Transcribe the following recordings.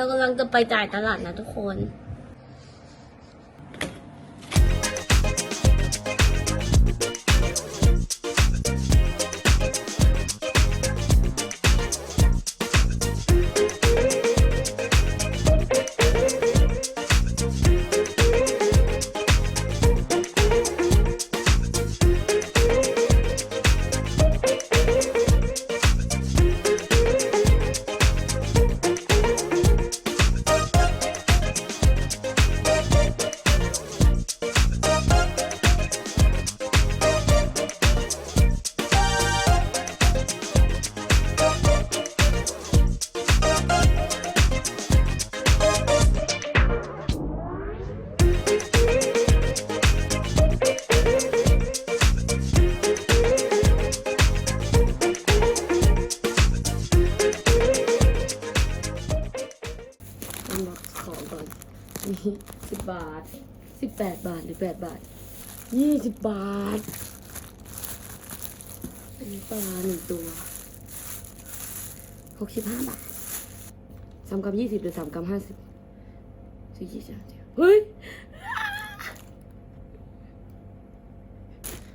เรากำลังจะไปจ่ายตลาดนะทุกคน อันบ็อกของก่อนนี่สิบบาทสิบแปดบาทหรือแปดบาทยี่สิบบาท อันนี้ปลาหนึ่งตัวหกสิบห้าบาทสามกรัมยี่สิบหรือสามกรัมห้าสิบสี่ยี่สิบเฮ้ย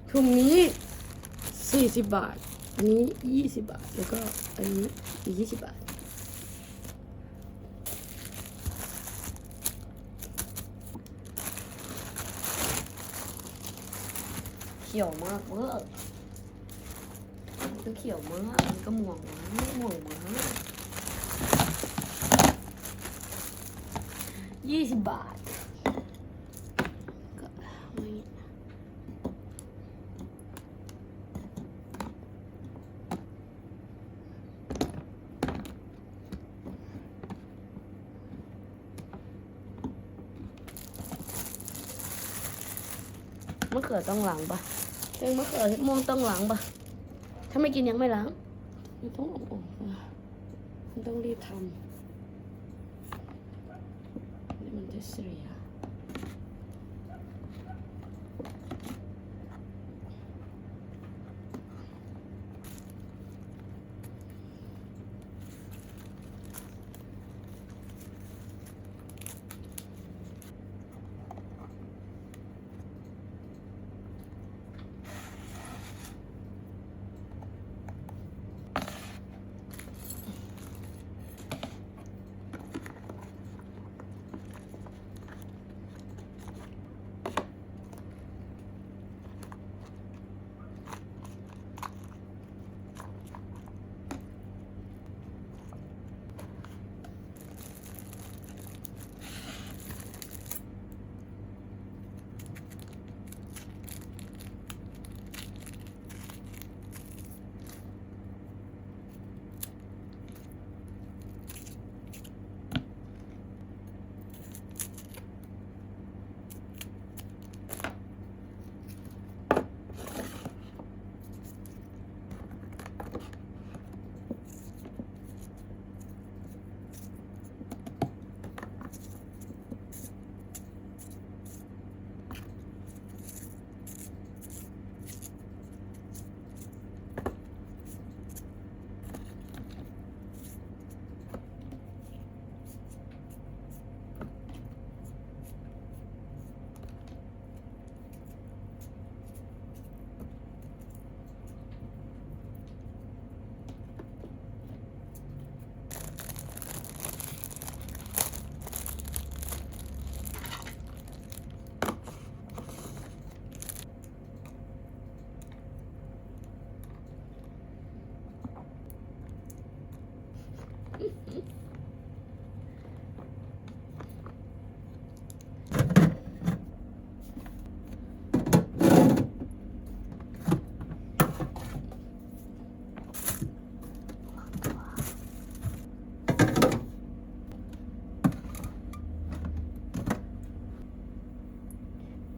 ถุงนี้สี่สิบบาท อันนี้ยี่สิบบาท แล้วก็อันนี้อีกยี่สิบบาท ขียวมากเวอร์มันก็เขียวมากมันก็ม่วงมากม่วงมากยี่สิบบาทก็ไม่มะเขือต้องหล้างปะ เตงมะเขือม่วงต้องล้างปะถ้าไม่กินยังไม่ล้างมันต้องอบอบมันต้องรีบทำนี่มันจะเสีย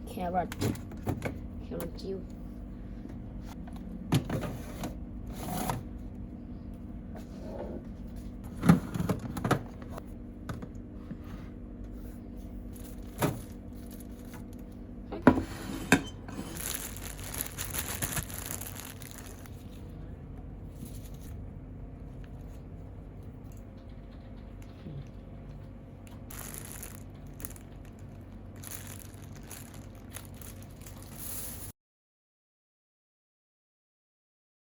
แคร